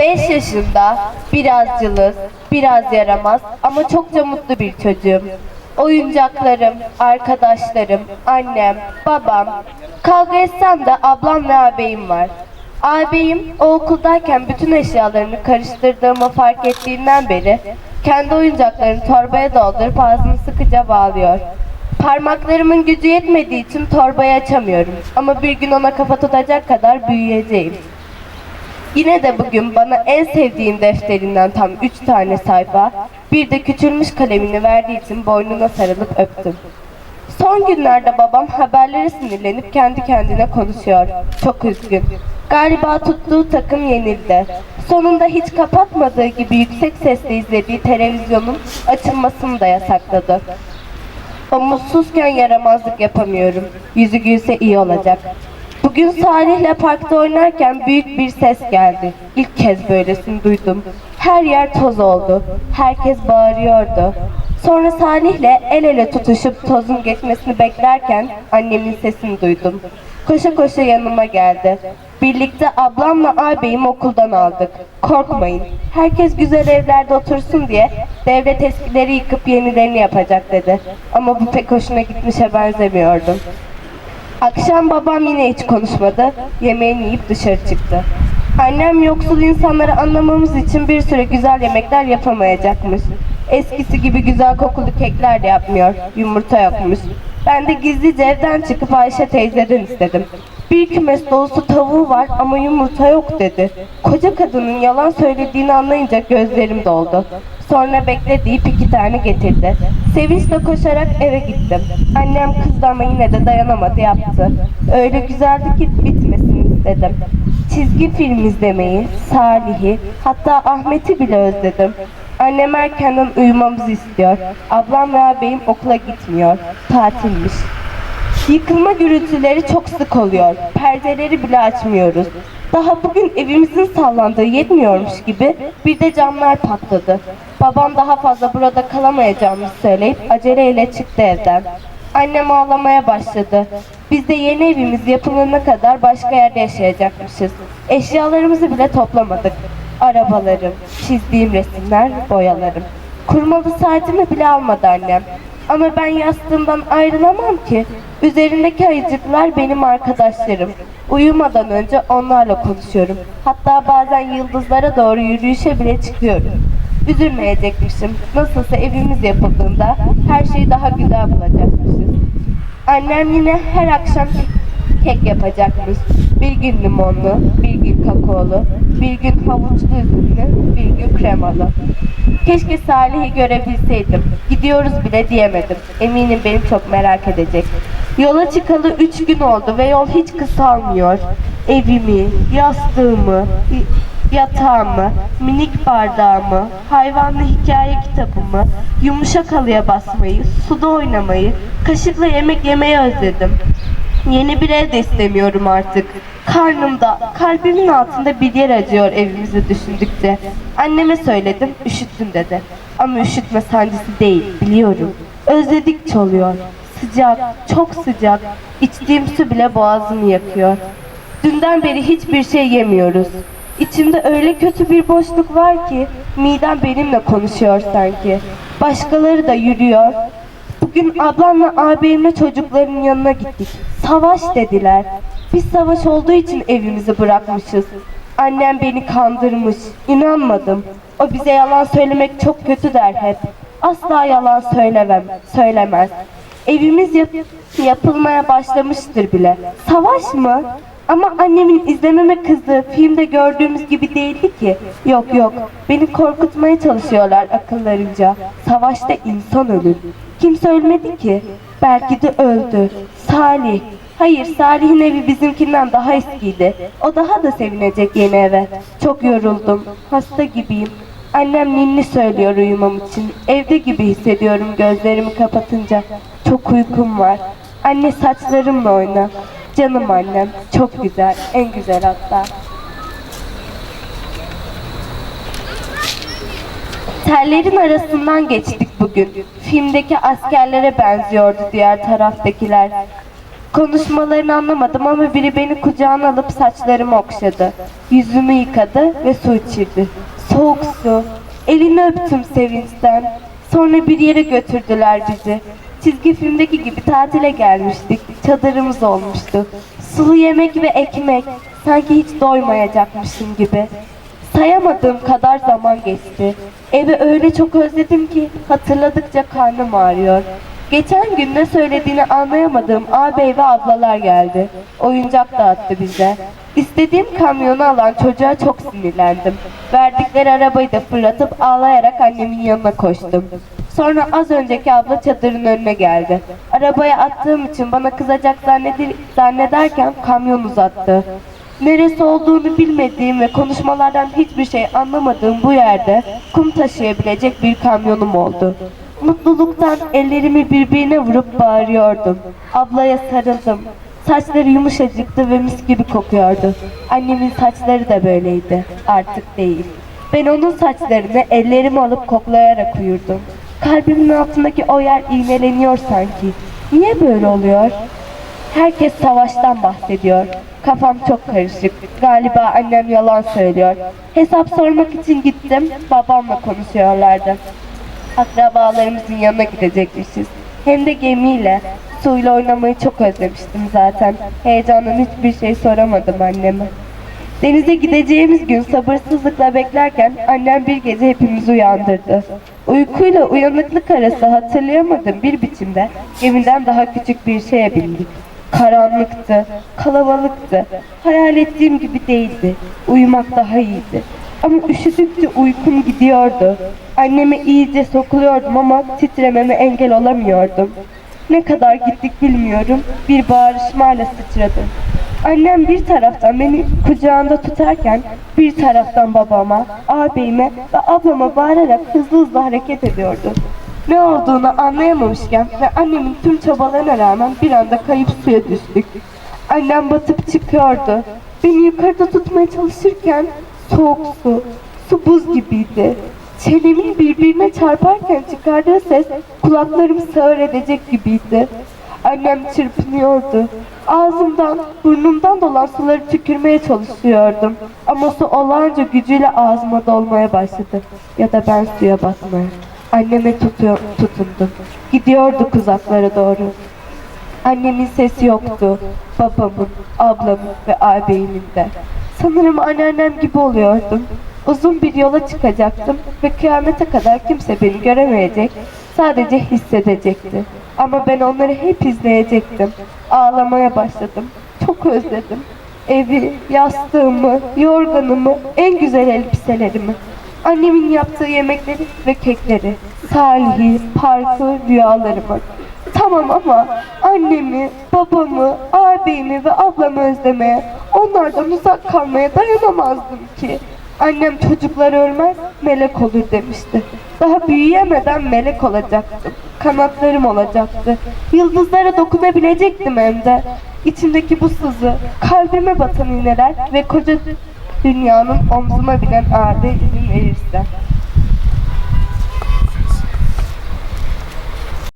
5 yaşında, biraz cılız, biraz yaramaz ama çokça mutlu bir çocuğum. Oyuncaklarım, arkadaşlarım, annem, babam. Kavga etsem de ablam ve ağabeyim var. Ağabeyim o okuldayken bütün eşyalarını karıştırdığımı fark ettiğinden beri kendi oyuncaklarını torbaya doldurup ağzını sıkıca bağlıyor. Parmaklarımın gücü yetmediği için torbayı açamıyorum ama bir gün ona kafa tutacak kadar büyüyeceğim. Yine de bugün bana en sevdiğim defterinden tam üç tane sayfa, bir de küçülmüş kalemini verdiği için boynuna sarılıp öptüm. Son günlerde babam haberlere sinirlenip kendi kendine konuşuyor. Çok üzgün. Galiba tuttuğu takım yenildi. Sonunda hiç kapatmadığı gibi yüksek sesle izlediği televizyonun açılmasını da yasakladı. O mutsuzken yaramazlık yapamıyorum. Yüzü gülse iyi olacak. Bugün Salih'le parkta oynarken büyük bir ses geldi. İlk kez böylesini duydum. Her yer toz oldu. Herkes bağırıyordu. Sonra Salih'le el ele tutuşup tozun geçmesini beklerken annemin sesini duydum. Koşa koşa yanıma geldi. Birlikte ablamla ağabeyim okuldan aldık. Korkmayın. Herkes güzel evlerde otursun diye devlet eskileri yıkıp yenilerini yapacak dedi. Ama bu pek hoşuna gitmişe benzemiyordum. Akşam babam yine hiç konuşmadı. Yemeğini yiyip dışarı çıktı. Annem yoksul insanları anlamamız için bir süre güzel yemekler yapamayacakmış. Eskisi gibi güzel kokulu kekler de yapmıyor. Yumurta yokmuş. Ben de gizlice evden çıkıp Ayşe teyzeden istedim. Bir kümes dolusu tavuğu var ama yumurta yok dedi. Koca kadının yalan söylediğini anlayınca gözlerim doldu. Sonra bekle deyip iki tane getirdi. Sevinçle koşarak eve gittim. Annem kızdı ama yine de dayanamadı yaptı. Öyle güzeldi ki bitmesini istedim. Çizgi film izlemeyi, Salih'i, hatta Ahmet'i bile özledim. Annem erkenden uyumamızı istiyor. Ablam ve ağabeyim okula gitmiyor. Tatilmiş. Yıkılma gürültüleri çok sık oluyor. Perdeleri bile açmıyoruz. Daha bugün evimizin sallandığı yetmiyormuş gibi bir de camlar patladı. Babam daha fazla burada kalamayacağımızı söyleyip aceleyle çıktı evden. Annem ağlamaya başladı. Biz de yeni evimiz yapılana kadar başka yerde yaşayacakmışız. Eşyalarımızı bile toplamadık. Arabalarım, çizdiğim resimler, boyalarım. Kurmalı saatimi bile almadı annem. Ama ben yastığımdan ayrılamam ki. Üzerindeki ayıcıklar benim arkadaşlarım. Uyumadan önce onlarla konuşuyorum. Hatta bazen yıldızlara doğru yürüyüşe bile çıkıyorum. Üzülmeyecekmişim. Nasılsa evimiz yapıldığında her şeyi daha güzel bulacakmışız. Annem yine her akşam kek yapacakmış. Bir gün limonlu, bir gün kakaolu, bir gün havuçlu üzümlü, bir gün kremalı. Keşke Salih'i görebilseydim. Gidiyoruz bile diyemedim. Eminim benim çok merak edecek. Yola çıkalı üç gün oldu ve yol hiç kısalmıyor. Evimi, yastığımı, yatağımı, minik bardağımı, hayvanlı hikaye kitabımı, yumuşak halıya basmayı, suda oynamayı, kaşıkla yemek yemeyi özledim. Yeni bir ev de istemiyorum artık. Karnımda, kalbimin altında bir yer acıyor evimizi düşündükçe. Anneme söyledim, üşüttün dedi. Ama üşütme sancısı değil, biliyorum. Özledikçe oluyor. Sıcak, çok sıcak. İçtiğim su bile boğazımı yakıyor. Dünden beri hiçbir şey yemiyoruz. İçimde öyle kötü bir boşluk var ki midem benimle konuşuyor sanki. Başkaları da yürüyor. Bugün ablamla ağabeyimle çocukların yanına gittik. Savaş dediler. Biz savaş olduğu için evimizi bırakmışız. Annem beni kandırmış. İnanmadım. O bize yalan söylemek çok kötü der hep. Asla yalan söylemem, söylemez. Evimiz yap- yapılmaya başlamıştır bile. Savaş mı? Ama annemin izlememe kızdığı filmde gördüğümüz gibi değildi ki. Yok yok, beni korkutmaya çalışıyorlar akıllarınca. Savaşta insan ölür. Kimse ölmedi ki. Belki de öldü. Salih. Hayır, Salih'in evi bizimkinden daha eskiydi. O daha da sevinecek yeni eve. Çok yoruldum. Hasta gibiyim. Annem ninni söylüyor uyumam için. Evde gibi hissediyorum gözlerimi kapatınca. Çok uykum var. Anne saçlarımla oyna. Canım annem. Çok güzel. En güzel hatta. Tellerin arasından geçtik bugün. Filmdeki askerlere benziyordu diğer taraftakiler. Konuşmalarını anlamadım ama biri beni kucağına alıp saçlarımı okşadı. Yüzümü yıkadı ve su içirdi. Soğuk su. Elini öptüm sevinçten. Sonra bir yere götürdüler bizi. Çizgi filmdeki gibi tatile gelmiştik. Çadırımız olmuştu. Sulu yemek ve ekmek. Sanki hiç doymayacakmışım gibi. Sayamadığım kadar zaman geçti. Evi öyle çok özledim ki hatırladıkça karnım ağrıyor. Geçen gün ne söylediğini anlayamadığım ağabey ve ablalar geldi. Oyuncak dağıttı bize. İstediğim kamyonu alan çocuğa çok sinirlendim. Verdikleri arabayı da fırlatıp ağlayarak annemin yanına koştum. Sonra az önceki abla çadırın önüne geldi. Arabaya attığım için bana kızacak zannedi- zannederken kamyon uzattı. Neresi olduğunu bilmediğim ve konuşmalardan hiçbir şey anlamadığım bu yerde kum taşıyabilecek bir kamyonum oldu. Mutluluktan ellerimi birbirine vurup bağırıyordum. Ablaya sarıldım. Saçları yumuşacıktı ve mis gibi kokuyordu. Annemin saçları da böyleydi. Artık değil. Ben onun saçlarını ellerimi alıp koklayarak uyurdum. Kalbimin altındaki o yer iğneleniyor sanki. Niye böyle oluyor? Herkes savaştan bahsediyor. Kafam çok karışık. Galiba annem yalan söylüyor. Hesap sormak için gittim. Babamla konuşuyorlardı. Akrabalarımızın yanına gidecekmişiz. Hem de gemiyle. Suyla oynamayı çok özlemiştim zaten. Heyecandan hiçbir şey soramadım anneme. Denize gideceğimiz gün sabırsızlıkla beklerken annem bir gece hepimizi uyandırdı. Uykuyla uyanıklık arası hatırlayamadığım bir biçimde gemiden daha küçük bir şeye bindik. Karanlıktı, kalabalıktı. Hayal ettiğim gibi değildi. Uyumak daha iyiydi. Ama üşüdükçe uykum gidiyordu. Anneme iyice sokuluyordum ama titrememe engel olamıyordum. Ne kadar gittik bilmiyorum. Bir bağırışmayla sıçradım. Annem bir taraftan beni kucağında tutarken bir taraftan babama, ağabeyime ve ablama bağırarak hızlı hızlı hareket ediyordu. Ne olduğunu anlayamamışken ve annemin tüm çabalarına rağmen bir anda kayıp suya düştük. Annem batıp çıkıyordu. Beni yukarıda tutmaya çalışırken soğuk su, su buz gibiydi. Çenemin birbirine çarparken çıkardığı ses kulaklarımı sağır edecek gibiydi. Annem çırpınıyordu. Ağzımdan, burnumdan dolan suları tükürmeye çalışıyordum. Ama su olağanca gücüyle ağzıma dolmaya başladı. Ya da ben suya batmaya. Anneme tutuyor, tutundum. Gidiyorduk uzaklara doğru. Annemin sesi yoktu. Babamın, ablamın ve ağabeyimin de. Sanırım anneannem gibi oluyordum. Uzun bir yola çıkacaktım ve kıyamete kadar kimse beni göremeyecek, sadece hissedecekti. Ama ben onları hep izleyecektim. Ağlamaya başladım. Çok özledim. Evi, yastığımı, yorganımı, en güzel elbiselerimi. Annemin yaptığı yemekleri ve kekleri. Salih'i, parkı, rüyalarımı. Tamam ama annemi, babamı, ağabeyimi ve ablamı özlemeye, onlardan uzak kalmaya dayanamazdım ki. Annem çocuklar ölmez, melek olur demişti. Daha büyüyemeden melek olacaktım. Kanatlarım olacaktı. Yıldızlara dokunabilecektim hem de. İçimdeki bu sızı, kalbime batan iğneler ve koca dünyanın omzuma binen ağırlığı izin verirse.